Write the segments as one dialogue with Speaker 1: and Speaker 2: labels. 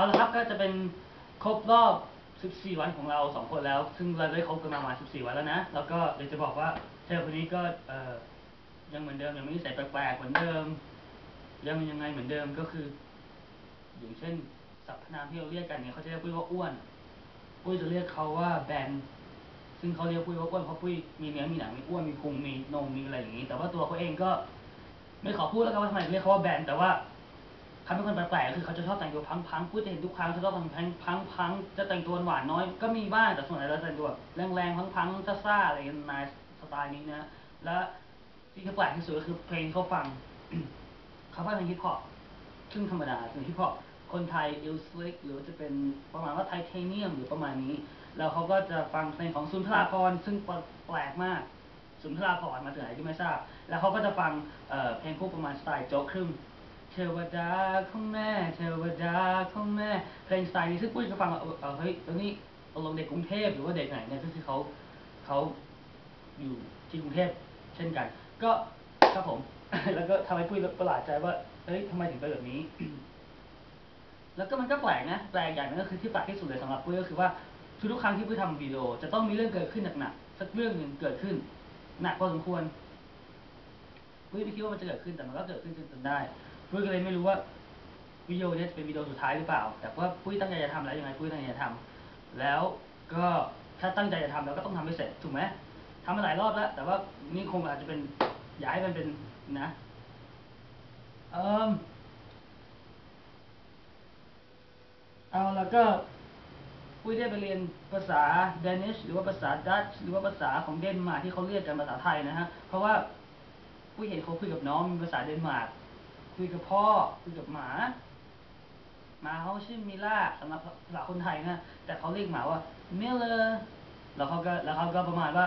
Speaker 1: เอาละครับก็จะเป็นครบรอบ 14 วันของเราสองคนแล้ว ซึ่งเราได้คบกันมาประมาณ14 วันแล้วนะ แล้วก็เดี๋ยจะบอกว่าเธอคนนี้ก็เอ่อยังเหมือนเดิมยังไม่นิสัยแปลกๆเหมือนเดิม ยังยังไงเหมือนเดิมก็คือ อย่างเช่นสรรพนามที่เราเรียกกันเนี่ยเขาจะเรียกปุ้ยว่าอ้วนปุ้ยจะเรียกเขาว่าแบนซึ่งเขาเรียกปุ้ยว่าอ้วนเพราะปุ้ยมีเนื้อมีหนังมีอ้วนมีพุงมีนมมีอะไรอย่างนี้ แต่ว่าตัวเขาเองก็ไม่ขอพูดแล้วกันว่าทำไมเรียกเขาว่าแบนแต่ว่า เขาเป็นคนแปลกๆคือเขาจะชอบแต่งตัวพังๆปุ้ยจะเห็นทุกครั้งจะชอบแต่งพังพังๆจะแต่งตัวหวานน้อย ก็มีบ้างแต่ส่วนใหญ่เราแต่งตัวแรงๆพังๆซ่าๆอะไรกันนายสไตล์นี้นะและที่เขาแปลกที่สุดก็คือเพลงเขาฟังเขาฟังเพลงฮิปฮอปซึ่งธรรมดาคือฮิปฮอปคนไทยอิลสลิกหรือจะเป็นประมาณว่าไทเทเนียมหรือประมาณนี้ แล้วเขาก็จะฟังเพลงของสุนทราภรณ์ซึ่งแปลกมากสุนทราภรณ์มาจากไหนก็ไม่ทราบ แล้วเขาก็จะฟังเพลงพวกประมาณสไตล์โจ๊กครึ่ง เทวดาของแม่เทวดาของแม่เพลงสไตล์นี้ซึ่งปุ้ยก็ฟังว่าเออเออเฮ้ยแล้วนี่ตกลงเด็กกรุงเทพหรือว่าเด็กไหนเนี่ยก็คือเขาเขาอยู่ที่กรุงเทพเช่นกัน ก็ครับผม แล้วก็ทำให้ปุ้ยประหลาดใจว่าเฮ้ยทำไมถึงเป็นแบบนี้ แล้วก็มันก็แปลกนะแปลกอย่างนึงก็คือที่แปลกที่สุดเลยสำหรับปุ้ยก็คือว่าทุกครั้งที่ปุ้ยทำวิดีโอ จะต้องมีเรื่องเกิดขึ้นหนักๆสักเรื่องหนึ่งเกิดขึ้นหนักพอสมควรปุ้ยไม่คิดว่ามันจะเกิดขึ้นแต่มันก็เกิดขึ้นจนได้ ปุ้ยก็เลยไม่รู้ว่าวิดีโอนี้จะเป็นวิดีโอสุดท้ายหรือเปล่า แต่ว่าปุ้ยตั้งใจจะทำแล้วยังไงปุ้ยตั้งใจจะทำแล้วก็ถ้าตั้งใจจะทำแล้วก็ต้องทำให้เสร็จถูกไหมทำมาหลายรอบแล้ว แต่ว่านี่คงอาจจะเป็นอยากให้มันเป็นนะเอ่มเอาแล้วก็ปุ้ยได้ไปเรียนภาษาเดนิชหรือว่าภาษาดัตช์หรือว่าภาษาของเดนมาร์กที่เขาเรียกกันภาษาไทยนะฮะเพราะว่าปุ้ยเห็นเขาคุยกับน้องมีภาษาเดนมาร์ก คุยกับพ่อ คุยกับหมา หมาเขาชื่อมิล่าสำหรับภาษาคนไทยนะ แต่เขาเรียกหมาว่ามิลเลอร์แล้วเขาก็แล้วเขาก็ประมาณว่า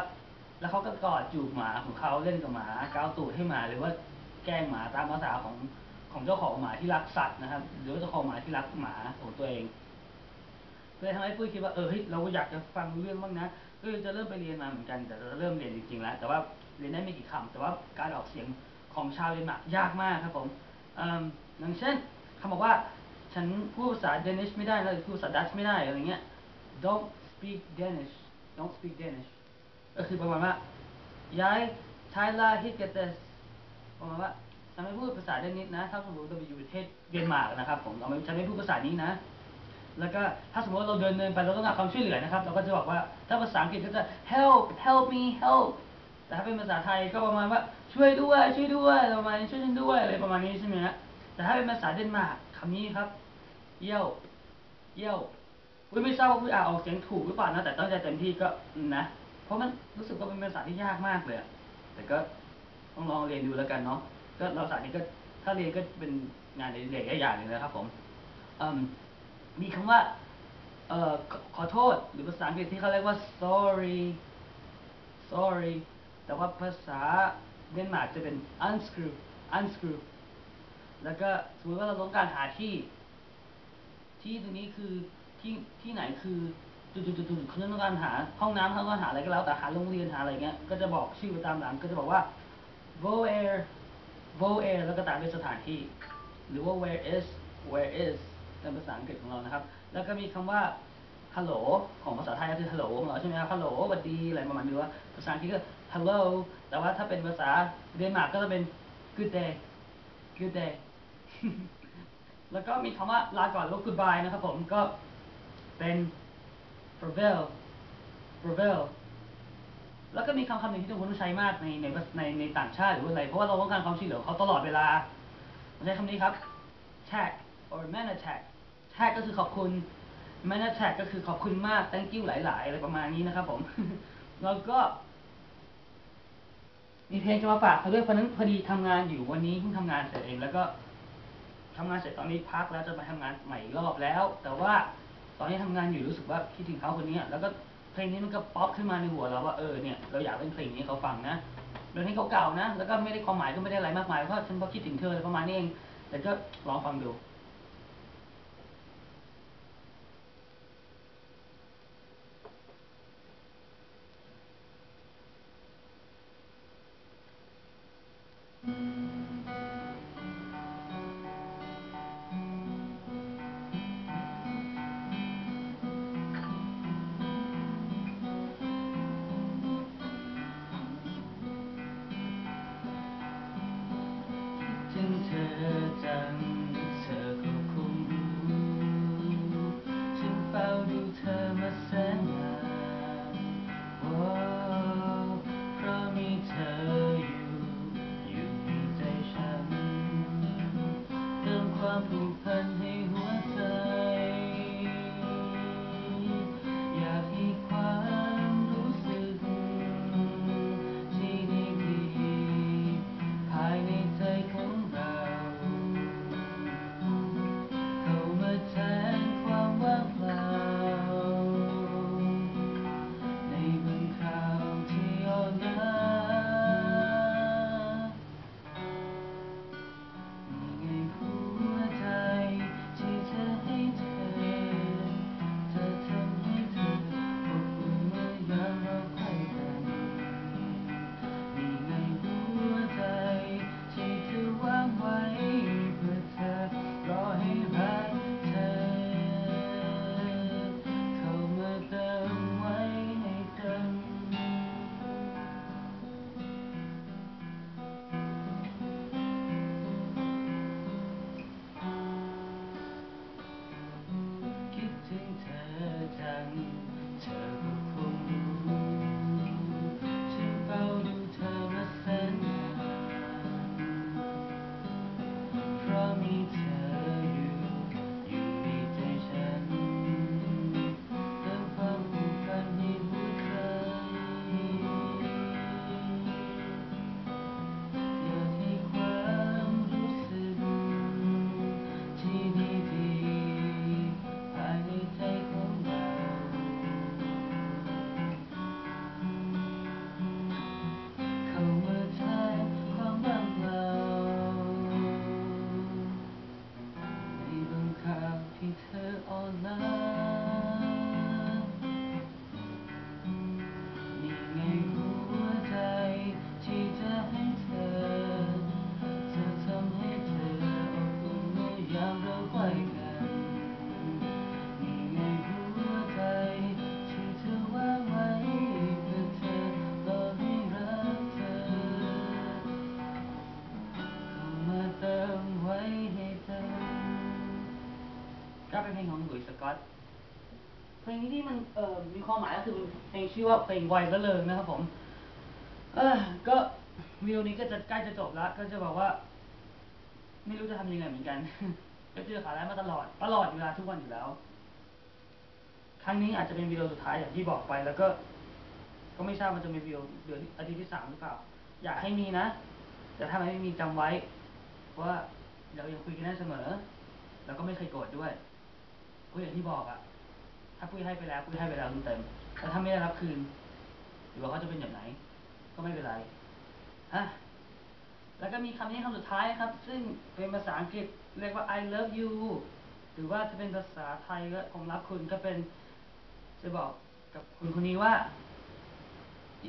Speaker 1: แล้วเขาก็กอดจูบหมาของเขาเล่นกับหมาก้าวตูดให้หมาหรือว่าแกล้งหมาตามภาษาของของเจ้าของหมาที่รักสัตว์นะครับ หรือว่าเจ้าของหมาที่รักหมาของตัวเองเลยทำให้ปุ้ยคิดว่าเออเฮ้ยเราก็อยากจะฟังเรื่องบ้างนะก็จะเริ่มไปเรียนมาเหมือนกัน แต่เราเริ่มเรียนจริงๆแล้ว แต่ว่าเรียนได้ไม่กี่คำแต่ว่าการออกเสียงของชาวเดนมาร์กยากมากครับผม อย่างเช่นเขาบอกว่า ฉันพูดภาษาเดนิชไม่ได้นะหรือพูดภาษาดัตช์ไม่ได้อะไรเงี้ย don't speak Danish don't speak Danish ก็คือประมาณว่าย้ายไทยลาฮิตเกตเตสประมาณว่าฉันไม่พูดภาษาเดนิชนะ ถ้าสมมติเราไปอยู่ประเทศเดนมาร์กนะครับผมเราไม่ฉันไม่พูดภาษานี้นะ แล้วก็ถ้าสมมติเราเดินเดินไปเราต้องการความช่วยเหลือนะครับ เราก็จะบอกว่าถ้าภาษาอังกฤษก็จะ help help me help แต่ถ้าเป็นภาษาไทยก็ประมาณว่าช่วยด้วย ช่วยด้วยประมาณช่วยฉันด้วยอะไรประมาณนี้ใช่ไหมฮะแต่ถ้าเป็นภาษาเดนมาร์กคำนี้ครับ เยี่ยว เยี่ยวอุ้ยไม่ทราบว่าอุ้ยอ่านออกเสียงถูกหรือเปล่านะ แต่ตั้งใจเต็มที่ก็นะ เพราะมันรู้สึกว่าเป็นภาษาที่ยากมากเลยแต่ก็ต้องลองเรียนดูแล้วกันเนาะก็เราภาษานี้ก็ถ้าเรียนก็เป็นงานเด็กๆอย่างหนึ่งนะครับ ผมมมีคำว่าเอ่อขอขอโทษหรือภาษาอังกฤษที่เขาเรียกว่า sorry sorry แต่ว่าภาษาเดนมาร์กจะเป็น unscrew unscrew แล้วก็สมมติว่าเราต้องการหาที่ ที่ตรงนี้คือที่ที่ไหนคือจุดจุดจุดจุดเขาต้องการหาห้องน้ำเขาต้องการหาอะไรก็แล้วแต่หาโรงเรียนหาอะไรเงี้ยก็จะบอกชื่อไปตามหลังก็จะบอกว่า where where แล้วก็ตามด้วยสถานที่ หรือว่า where is where is เป็นภาษาอังกฤษของเรานะครับ แล้วก็มีคำว่า hello ของภาษาไทยก็คือ hello ของเราใช่ไหมครับ hello สวัสดีอะไรประมาณนี้ว่าภาษาอังกฤษก็ hello แต่ว่าถ้าเป็นภาษาเดนมาร์กก็จะเป็น good day good day แล้วก็มีคำว่าลาก่อนลบ goodbye นะครับผมก็เป็น farewell farewell แล้วก็มีคำคำหนึ่งที่ทุกคนต้องใช้มากในในในในต่างชาติหรือว่าอะไร เพราะว่าเราต้องการความช่วยเหลือเขาตลอดเวลาเราใช้คำนี้ครับ tag or man attack tag ก็คือขอบคุณ man attack ก็คือขอบคุณมาก thank you หลาย ๆ อะไรประมาณนี้นะครับผม แล้วก็ มีเพลงจะมาฝากเขาด้วยเพราะนั้นพอดีทำงานอยู่วันนี้เพิ่งทำงานเสร็จเองแล้วก็ทำงานเสร็จตอนนี้พักแล้วจะไปทำงานใหม่อีกรอบแล้ว แต่ว่าตอนนี้ทำงานอยู่รู้สึกว่าคิดถึงเขาคนนี้แล้วก็เพลงนี้มันก็ป๊อปขึ้นมาในหัวเราว่าเออเนี่ยเราอยากเล่นเพลงนี้เขาฟังนะเป็นเพลงเก่าๆนะ แล้วก็ไม่ได้ความหมายก็ไม่ได้อะไรมากมายเพราะฉันก็คิดถึงเธอประมาณนี้เองแต่ก็ลองฟังดู「 อ ลุยสกอตเพลงนี้ที่มันเอ่อมีความหมายก็คือเพลงชื่อว่าเพลงไวละเริงนะครับผม เออก็วิดีโอนี้ก็จะใกล้จะจบแล้ว ก็จะบอกว่า ไม่รู้จะทำยังไงเหมือนกัน ก็เจอขาแรกมาตลอด ตลอดเวลาทุกวันอยู่แล้ว ครั้งนี้อาจจะเป็นวิดีโอสุดท้ายอย่างที่บอกไปแล้วก็ ก็ไม่ทราบมันจะมีวิดีโอเดือนอาทิตย์ที่สามหรือเปล่า อยากให้มีนะ แต่ถ้าไม่มีจำไว้ว่าเรายังคุยกันได้เสมอ แล้วก็ไม่เคยโกรธด้วย ก็อย่างที่บอกอะถ้าปุ้ยให้ไปแล้วปุ้ยให้ไปแล้วเต็มๆแต่ถ้าไม่ได้รับคืน หรือว่าเขาจะเป็นอย่างไหน ก็ไม่เป็นไรฮะแล้วก็มีคำนี้คำสุดท้ายครับ ซึ่งเป็นภาษาอังกฤษเรียกว่า I love you หรือว่าจะเป็นภาษาไทยก็ผมรักคุณก็เป็นจะบอกกับคุณคนนี้ว่า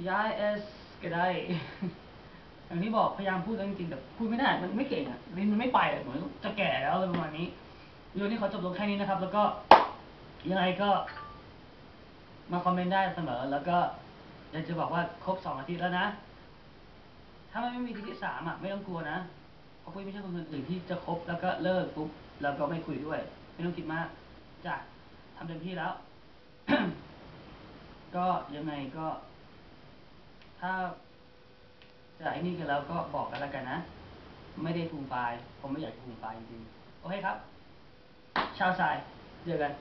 Speaker 1: ยายเอสก็ได้ อย่างที่บอกพยายามพูดจริงๆแต่พูดไม่ได้ มันไม่เก่งอะลิ้นมันไม่ไปอะเหมือนจะแก่แล้วอะไรประมาณนี้ วิดีโอนี้ขอจบลงแค่นี้นะครับ แล้วก็ยังไงก็ มาคอมเมนต์ได้เสมอ แล้วก็อยากจะบอกว่าครบสองอาทิตย์แล้วนะ ถ้ามันไม่มีอาทิตย์ที่สามอะไม่ต้องกลัวนะเพราะปุ้ยไม่ใช่คนอื่นที่จะคบแล้วก็เลิกปุ๊บแล้วก็ไม่คุยด้วย ไม่ต้องคิดมากจ้ะทำเต็มที่แล้ว ก็ยังไงก็ ถ้าจะไอ้นี่กันแล้วก็บอกกันแล้วกันนะ ไม่ได้ฟูมไฟล์ผมไม่อยากฟูมไฟล์จริงๆ โอเคครับ ชาวสายเจอกัน